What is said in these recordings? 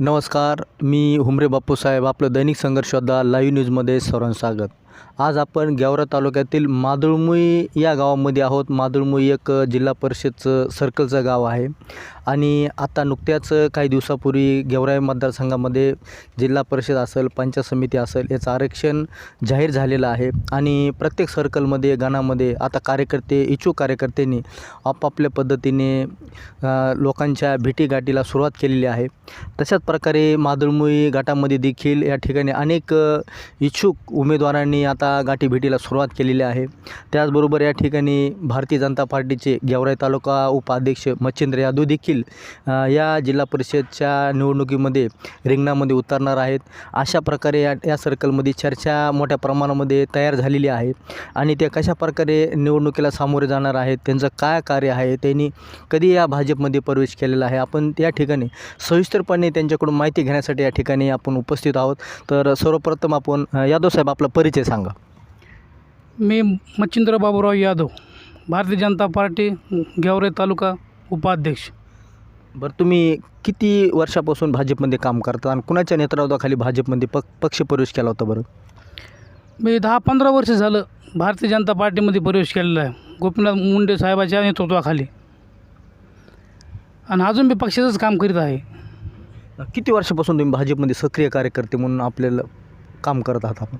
नमस्कार मी हुमरे बापूसाहेब आपलं दैनिक संघर्ष लाईव्ह न्यूजमध्ये सर्वांचं स्वागत. आज आपण गेवरा तालुक्यातील मादुळमुई या गावामध्ये आहोत. मादुळमुई एक जिल्हा परिषदचं सर्कलचं गाव आहे. आणि आता नुकत्याच काही दिवसापूर्वी गेवराई मतदारसंघामध्ये जिल्हा परिषद असेल पंचायत समिती असेल याचं आरक्षण जाहीर झालेलं आहे. आणि प्रत्येक सर्कलमध्ये गाणामध्ये आता कार्यकर्ते इच्छुक कार्यकर्त्यांनी आपापल्या पद्धतीने लोकांच्या भेटीगाठीला सुरुवात केलेली आहे. तशाच प्रकारे मादुळमुई गटामध्ये देखील या ठिकाणी अनेक इच्छुक उमेदवारांनी आता गाठी भेटीला सुरुवात केलेली आहे. त्याचबरोबर या ठिकाणी भारतीय जनता पार्टीचे गेवराई तालुका उपाध्यक्ष मच्छिंद्र यादव देखील या जिल्हा परिषदच्या निवडणुकीमध्ये रिंगणामध्ये उतरणार आहेत. अशा प्रकारे या या सर्कलमध्ये चर्चा मोठ्या प्रमाणामध्ये तयार झालेली आहे आणि ते कशा प्रकारे निवडणुकीला सामोरे जाणार आहेत त्यांचं काय कार्य आहे त्यांनी कधी या भाजपमध्ये प्रवेश केलेला आहे आपण या ठिकाणी सविस्तरपणे त्यांच्याकडून माहिती घेण्यासाठी या ठिकाणी आपण उपस्थित आहोत. तर सर्वप्रथम आपण यादव साहेब आपला परिचय सांगा. मी मच्छिंद्र बाबूराव यादव भारतीय जनता पार्टी गेवरे तालुका उपाध्यक्ष. बरं तुम्ही किती वर्षापासून भाजपमध्ये काम करता आणि कुणाच्या नेतृत्वाखाली भाजपमध्ये पक पक्ष प्रवेश केला होता बरं? मी दहा पंधरा वर्ष झालं भारतीय जनता पार्टीमध्ये प्रवेश केलेला आहे. गोपीनाथ मुंडे साहेबाच्या नेतृत्वाखाली. आणि अजून मी पक्षाचंच काम करीत आहे. किती वर्षापासून तुम्ही भाजपमध्ये सक्रिय कार्यकर्ते म्हणून आपल्याला काम करत आहात आपण?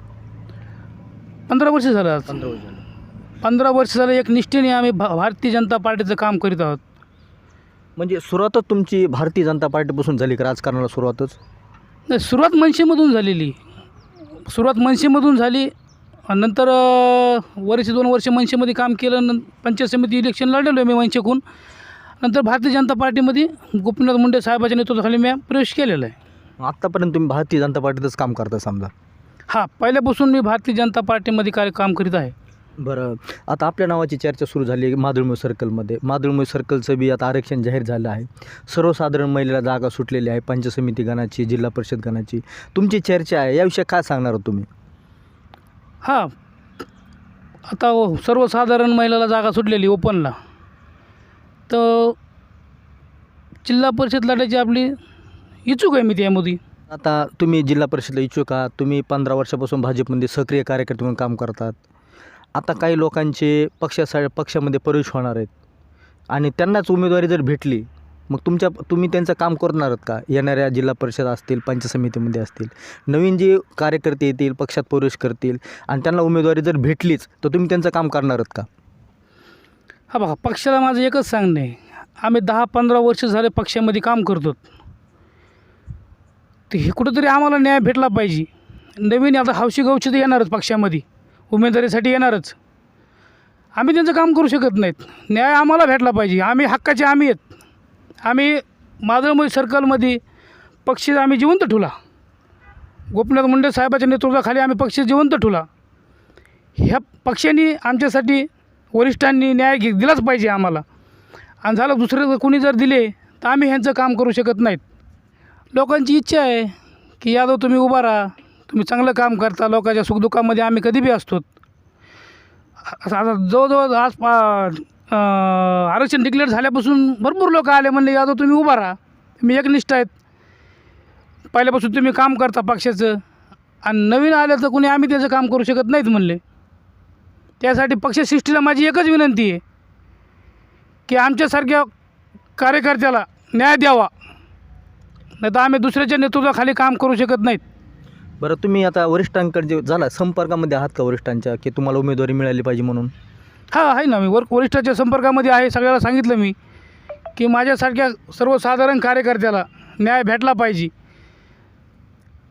पंधरा वर्ष झालं आज. पंधरा वर्ष पंधरा वर्ष झालं एक निष्ठेने आम्ही भा भारतीय जनता पार्टीचं काम करीत आहोत. म्हणजे सुरुवातच तुमची भारतीय जनता पार्टीपासून झाली का राजकारणाला सुरुवातच? नाही सुरुवात मनसेमधून झालेली. सुरुवात मनसेमधून झाली आणि नंतर अ, वर्ष दोन वर्ष मनसेमध्ये काम केलं नं पंचायत समिती इलेक्शन लढलेलो आहे मी मनसेकून नंतर भारतीय जनता पार्टीमध्ये गोपीनाथ मुंडे साहेबाच्या नेतृत्वाखाली मी प्रवेश केलेला आहे. आत्तापर्यंत तुम्ही भारतीय जनता पार्टीतच काम करता समजा. हा पहिल्यापासून मी भारतीय जनता पार्टीमध्ये कार्य काम करीत आहे. बरं. आता आपल्या नावाची चर्चा सुरू झाली आहे मादुळमोई सर्कलमध्ये. मादुळमोई सर्कलचं बी आता आरक्षण जाहीर झालं आहे. सर्वसाधारण महिलेला जागा सुटलेली आहे पंचायत समिती गणाची जिल्हा परिषद गणाची. तुमची चर्चा आहे याविषयी काय सांगणार आहोत तुम्ही? हा आता व- सर्वसाधारण महिलाला जागा सुटलेली ओपनला. तर जिल्हा परिषद लढायची आपली इच्छुक आहे मी त्यामध्ये. आता तुम्ही जिल्हा परिषदला इच्छुक आहात तुम्ही पंधरा वर्षापासून भाजपमध्ये सक्रिय कार्यकर्ते म्हणून काम करतात. आता काही लोकांचे पक्षासा पक्षामध्ये प्रवेश होणार आहेत. आणि त्यांनाच उमेदवारी जर भेटली मग तुमच्या तुम्ही त्यांचं काम करणार आहात का? येणाऱ्या जिल्हा परिषद असतील पंचायत समितीमध्ये असतील नवीन जे कार्यकर्ते येतील पक्षात प्रवेश करतील आणि त्यांना उमेदवारी जर भेटलीच तर तुम्ही त्यांचं काम करणार आहात का? हा बघा पक्षाला माझं एकच सांगणे आम्ही दहा पंधरा वर्ष झाले पक्षामध्ये काम करतो तर हे कुठंतरी आम्हाला न्याय भेटला पाहिजे. नवीन आता हौशी गवशी तर येणारच पक्षामध्ये. उमेदवारीसाठी येणारच. आम्ही त्यांचं काम करू शकत नाहीत. न्याय आम्हाला भेटला पाहिजे. आम्ही हक्काचे आम्ही आहेत. आम्ही मादळमोई सर्कलमध्ये पक्ष आम्ही जिवंत ठेवला. गोपीनाथ मुंडे साहेबाच्या नेतृत्वाखाली आम्ही पक्ष जिवंत ठेवला. ह्या पक्षांनी आमच्यासाठी वरिष्ठांनी न्याय घे दिलाच पाहिजे आम्हाला. आणि झालं दुसरं कोणी जर दिले तर आम्ही ह्यांचं काम करू शकत नाहीत. लोकांची इच्छा आहे की यादव तुम्ही उभा राहा. तुम्ही चांगलं काम करता. लोकांच्या सुखदुःखामध्ये आम्ही कधी बी असतो. असं आता जवळजवळ आज पा आरक्षण डिक्लेअर झाल्यापासून भरपूर लोक आले म्हणले यादव तुम्ही उभा राहा. तुम्ही एकनिष्ठ आहेत. पहिल्यापासून तुम्ही काम करता पक्षाचं. आणि नवीन आलं तर कुणी आम्ही त्याचं काम करू शकत नाहीत म्हणले. त्यासाठी पक्षसृष्टीला माझी एकच विनंती आहे की आमच्यासारख्या कार्यकर्त्याला न्याय द्यावा. नाही तर आम्ही दुसऱ्याच्या नेतृत्वाखाली काम करू शकत नाहीत. बरं तुम्ही आता वरिष्ठांकडे जे झाला संपर्कामध्ये आहात का वरिष्ठांच्या की तुम्हाला उमेदवारी मिळाली पाहिजे म्हणून? हा आहे ना. मी वर वरिष्ठाच्या संपर्कामध्ये आहे सगळ्याला सांगितलं मी की माझ्यासारख्या सर्वसाधारण कार्यकर्त्याला न्याय भेटला पाहिजे.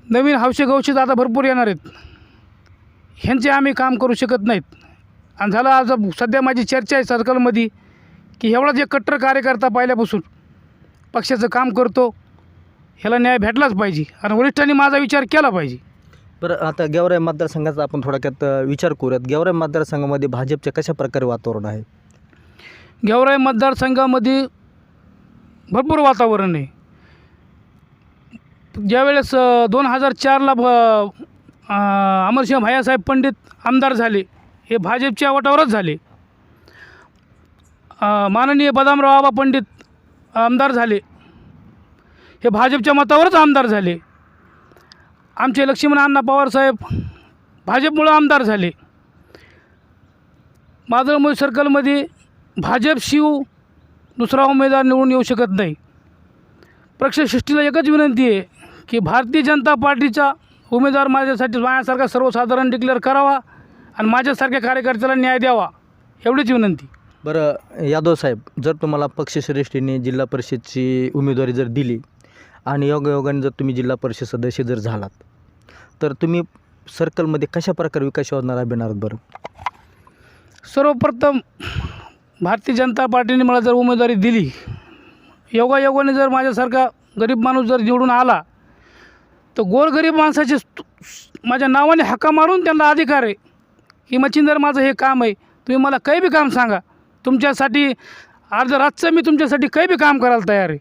नवीन हौशी गवशीत आता भरपूर येणार आहेत. ह्यांचे आम्ही काम करू शकत नाहीत. आणि झालं आज सध्या माझी चर्चा आहे सर्कलमध्ये की एवढाच एक कट्टर कार्यकर्ता पहिल्यापासून पक्षाचं काम करतो ह्याला न्याय भेटलाच पाहिजे. आणि वरिष्ठांनी माझा विचार केला पाहिजे. बरं आता गेवराई मतदारसंघाचा आपण थोडक्यात विचार करूयात. गेवराई मतदारसंघामध्ये भाजपचे कशा प्रकारे वातावरण आहे? गेवराई मतदारसंघामध्ये भरपूर वातावरण आहे. ज्यावेळेस दोन हजार चारला भ अमरसिंह भायासाहेब पंडित आमदार झाले हे भाजपच्या वटावरच झाले. माननीय बदामराव आबा पंडित आमदार झाले. हे भाजपच्या मतावरच आमदार झाले. आमचे लक्ष्मण अण्णा पवारसाहेब भाजपमुळं आमदार झाले. मादळमोई सर्कलमध्ये भाजप शिव दुसरा उमेदवार निवडून येऊ शकत नाही. पक्षसृष्टीला एकच विनंती आहे की भारतीय जनता पार्टीचा उमेदवार माझ्यासाठी माझ्यासारखा सर्वसाधारण डिक्लेअर करावा आणि माझ्यासारख्या कार्यकर्त्याला न्याय द्यावा एवढीच विनंती. बरं यादव साहेब जर तुम्हाला पक्षश्रेष्ठीने जिल्हा परिषदची उमेदवारी जर दिली आणि योगायोगाने जर तुम्ही जिल्हा परिषद सदस्य जर झालात तर तुम्ही सर्कलमध्ये कशा प्रकारे विकास योजना राबविणार बरं? सर्वप्रथम भारतीय जनता पार्टीने मला जर उमेदवारी दिली योगायोगाने जर माझ्यासारखा गरीब माणूस जर निवडून आला तर गोरगरीब माणसाचे माझ्या नावाने हक्का मारून त्यांना अधिकार आहे. की मच्छिंदर माझं हे काम आहे तुम्ही मला काही बी काम सांगा. तुमच्यासाठी अर्ध रातचं मी तुमच्यासाठी काही बी काम करायला तयार आहे.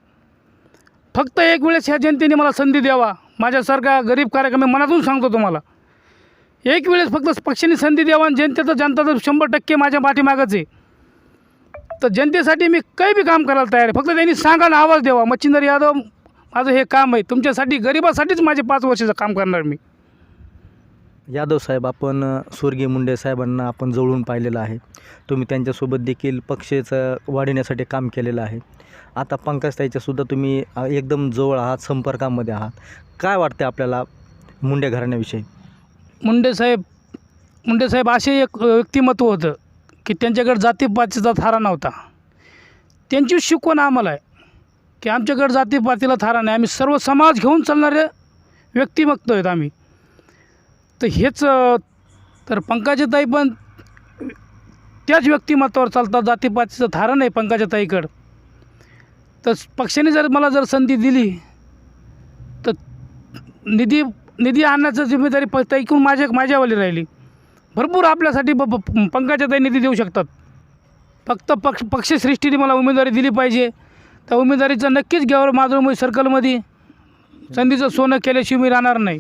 फक्त एक वेळेस ह्या जनतेने मला संधी द्यावा. माझ्यासारखा गरीब कार्यक्रम मनातून सांगतो तुम्हाला. एक वेळेस फक्त पक्षाने संधी द्यावा आणि जनतेचं जनताचं शंभर टक्के माझ्या पाठीमागच आहे. तर जनतेसाठी मी काही बी काम करायला तयार आहे. फक्त त्यांनी सांगा ना आवाज द्यावा. मच्छिंदर यादव माझं हे काम आहे. तुमच्यासाठी गरिबासाठीच माझे पाच वर्षाचं काम करणार मी. यादव साहेब आपण स्वर्गीय मुंडे साहेबांना आपण जवळून पाहिलेलं आहे. तुम्ही त्यांच्यासोबत देखील पक्षाचं वाढवण्यासाठी काम केलेलं आहे. आता पंकजताईच्यासुद्धा तुम्ही एकदम जवळ आहात संपर्कामध्ये आहात. काय वाटते आपल्याला मुंडे घराण्याविषयी? मुंडे साहेब मुंडे साहेब असे एक व्यक्तिमत्व होतं की त्यांच्याकडे जातीपातीचा थारा नव्हता. त्यांची शिकवण आम्हाला आहे की आमच्याकडे जातीपातीला थारा नाही. आम्ही सर्व समाज घेऊन चालणारे व्यक्तिमत्व आहेत आम्ही. तर हेच तर पंकजाताई पण त्याच व्यक्तिमत्वावर चालतात जातीपातीचं धारण नाही पंकजाताईकडं. तर पक्षाने जर मला जर संधी दिली तर निधी निधी आणण्याचं जिम्मेदारी प ऐकून माझ्या माझ्यावाली राहिली. भरपूर आपल्यासाठी ब प- पंकजाताई निधी देऊ शकतात. फक्त पक्ष पक्षश्रेष्ठीने मला उमेदवारी दिली पाहिजे. त्या उमेदवारीचं नक्कीच घ्यावं माधुरमय सर्कलमध्ये संधीचं सोनं केल्याशिवाय मी राहणार नाही.